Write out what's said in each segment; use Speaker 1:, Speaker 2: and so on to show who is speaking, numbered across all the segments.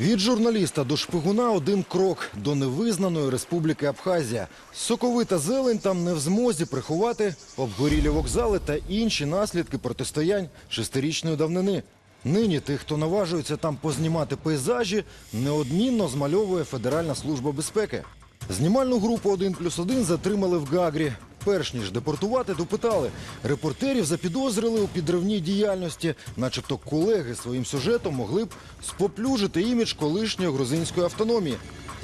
Speaker 1: Від журналіста до шпигуна один крок до невизнаної республіки Абхазія. Соковита зелень там не в змозі приховати обгорілі вокзали та інші наслідки протистоянь шестирічної давнини. Нині тих, хто наважується там познімати пейзажі, неодмінно змальовує Федеральна служба безпеки. Знімальну групу «1 плюс 1» затримали в Гагрі. Перш ніж депортувати, допитали. Репортерів запідозрили у підривній діяльності, начебто колеги своїм сюжетом могли б споплюжити імідж колишньої грузинської автономії.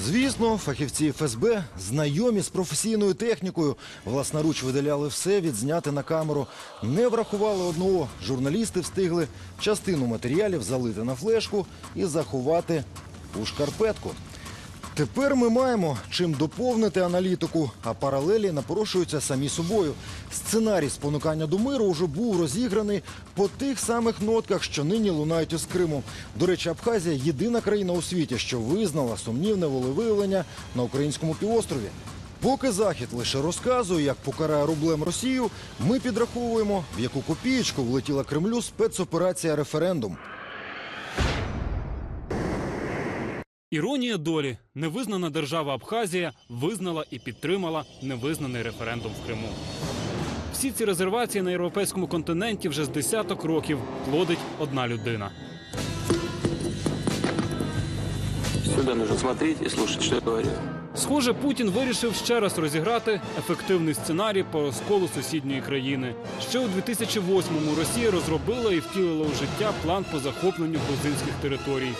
Speaker 1: Звісно, фахівці ФСБ знайомі з професійною технікою. Власноруч видаляли все відзняти на камеру. Не врахували одного. Журналісти встигли частину матеріалів залити на флешку і заховати у шкарпетку. Тепер ми маємо чим доповнити аналітику, а паралелі напрошуються самі собою. Сценарій спонукання до миру уже був розіграний по тих самих нотках, що нині лунають із Криму. До речі, Абхазія єдина країна у світі, що визнала сумнівне волевиявлення на українському півострові. Поки Захід лише розказує, як покарає рублем Росію, ми підраховуємо, в яку копієчку влетіла Кремлю спецоперація референдум.
Speaker 2: Іронія долі невизнана держава Абхазія визнала і підтримала невизнаний референдум в Криму. Всі ці резервації на європейському континенті вже з десяток років плодить одна людина.
Speaker 3: Сюда нужно смотреть и слушать, что я говорю.
Speaker 2: Схоже, Путін вирішив ще раз розіграти ефективний сценарій по розколу сусідньої країни. Ще у 2008-му Росія розробила і втілила у життя план по захопленню грузинських територій.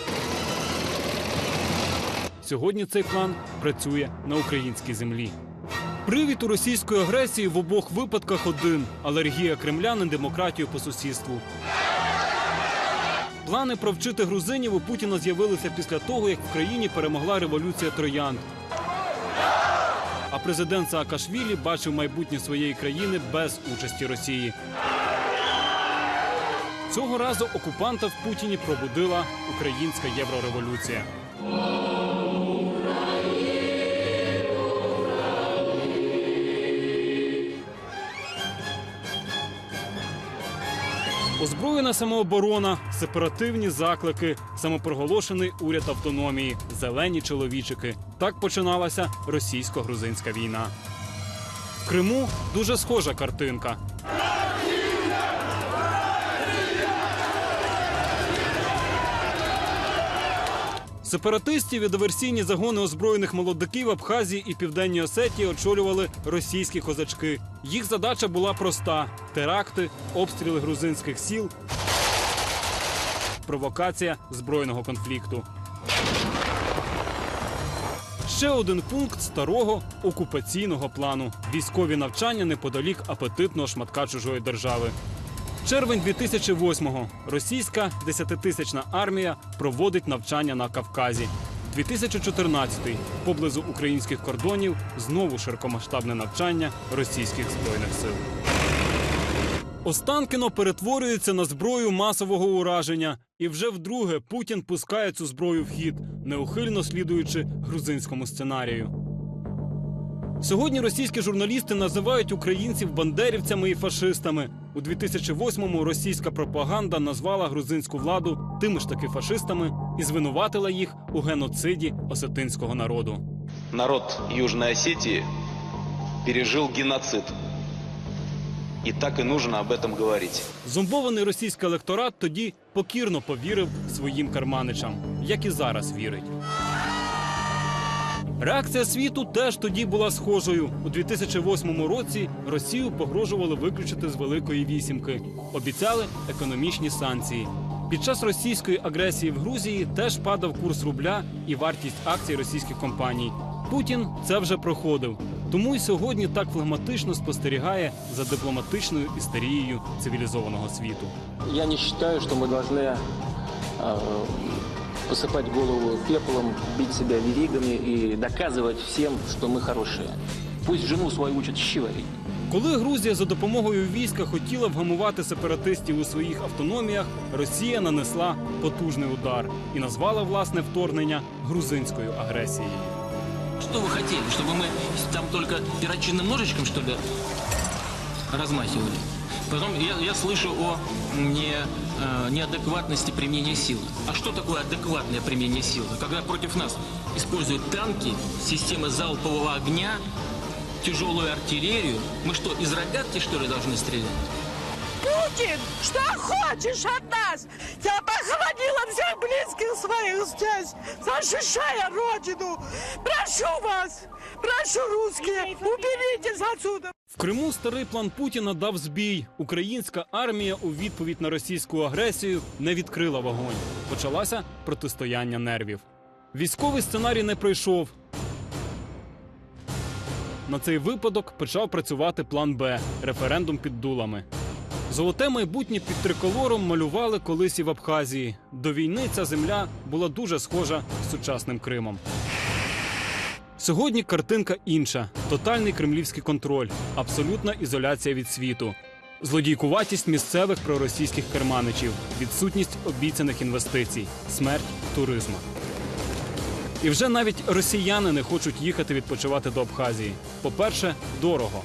Speaker 2: Сьогодні цей план працює на українській землі. Привід у російської агресії в обох випадках один алергія Кремля на демократію по сусідству. Плани провчити грузинів у Путіна з'явилися після того, як в країні перемогла революція троянд. А президент Саакашвілі бачив майбутнє своєї країни без участі Росії. Цього разу окупанта в Путіні пробудила українська єврореволюція. Озброєна самооборона, сепаративні заклики, самопроголошений уряд автономії, зелені чоловічики. Так починалася російсько-грузинська війна. В Криму дуже схожа картинка. Сепаратистів і диверсійні загони озброєних молодиків Абхазії і Південній Осетії очолювали російські козачки. Їх задача була проста: теракти, обстріли грузинських сіл, провокація збройного конфлікту. Ще один пункт старого окупаційного плану: військові навчання неподалік апетитного шматка чужої держави. Червень 2008-го. Російська десятитисячна армія проводить навчання на Кавказі. 2014-й. Поблизу українських кордонів знову широкомасштабне навчання російських збройних сил. Останкіно перетворюється на зброю масового ураження, і вже вдруге Путін пускає цю зброю в хід, неухильно слідуючи грузинському сценарію. Сьогодні російські журналісти називають українців бандерівцями і фашистами. У 2008-му російська пропаганда назвала грузинську владу тими ж таки фашистами і звинуватила їх у геноциді осетинського народу.
Speaker 3: Народ Южной Осетии пережил геноцид. И так и нужно об этом говорить.
Speaker 2: Зомбований російський електорат тоді покірно повірив своїм карманичам, як і зараз вірить. Реакція світу теж тоді була схожою. У 2008 році Росію погрожували виключити з Великої вісімки. Обіцяли економічні санкції. Під час російської агресії в Грузії теж падав курс рубля і вартість акцій російських компаній. Путін це вже проходив. Тому й сьогодні так флегматично спостерігає за дипломатичною істерією цивілізованого світу.
Speaker 4: Я не считаю, что мы должны э, посыпать голову пеплом, бить себя веригами и доказывать всем, что мы хорошие. Пусть жену свою учат щи варить.
Speaker 2: Коли Грузія за допомогою війська хотіла вгамувати сепаратистів у своїх автономіях, Росія нанесла потужний удар і назвала власне вторгнення грузинською агресією.
Speaker 5: Что вы хотели, чтобы мы там только перочинным ножичком, что ли, размахивали? Потом я, я слышу о не э, неадекватности применения силы. А что такое адекватное применение силы? Когда против нас используют танки, системы залпового огня, тяжелую артиллерию, мы что, из рогатки, что ли, должны стрелять?
Speaker 6: Путин, что хочешь от нас? Я похоронила всех близких своих здесь, защищая Родину. Прошу вас, прошу русские, уберитесь отсюда.
Speaker 2: В Криму старий план Путіна дав збій. Українська армія у відповідь на російську агресію не відкрила вогонь. Почалося протистояння нервів. Військовий сценарій не пройшов. На цей випадок почав працювати план Б референдум під дулами. Золоте майбутнє під триколором малювали колись і в Абхазії. До війни ця земля була дуже схожа з сучасним Кримом. Сьогодні картинка інша: тотальний кремлівський контроль, абсолютна ізоляція від світу, злодійкуватість місцевих проросійських керманичів, відсутність обіцяних інвестицій, смерть туризму. І вже навіть росіяни не хочуть їхати відпочивати до Абхазії. По-перше, дорого.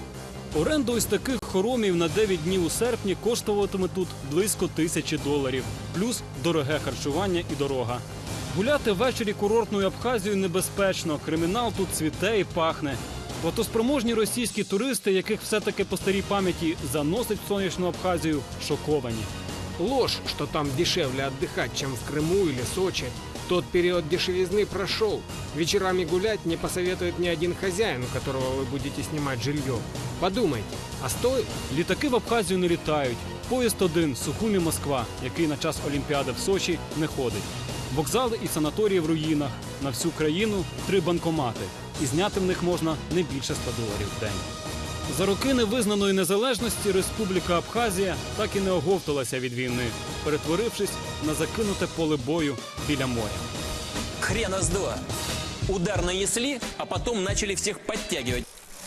Speaker 2: Оренда ось таких хоромів на 9 днів у серпні коштуватиме тут близько тисячі доларів, плюс дороге харчування і дорога. Гуляти ввечері курортною Абхазією небезпечно. Кримінал тут цвіте і пахне. Платоспроможні російські туристи, яких все-таки по старій пам'яті заносить в сонячну Абхазію, шоковані.
Speaker 7: Ложь, что там дешевле отдыхать, чем в Крыму или Сочи. Тот период дешевизны прошел. Вечерами гулять не посоветует ни один хозяин, у которого вы будете снимать жилье. Подумайте, а стоит?
Speaker 2: Літаки в Абхазію не літають. Поїзд один Сухумі Москва, який на час Олімпіади в Сочі не ходить. Вокзали і санаторії в руїнах. На всю країну три банкомати. І зняти в них можна не більше 100 доларів в день. За роки невизнаної незалежності Республіка Абхазія так і не оговталася від війни, перетворившись на закинуте поле бою біля моря.
Speaker 8: Хрена з два. Удар нанесли, а потом начали всех подтягивать.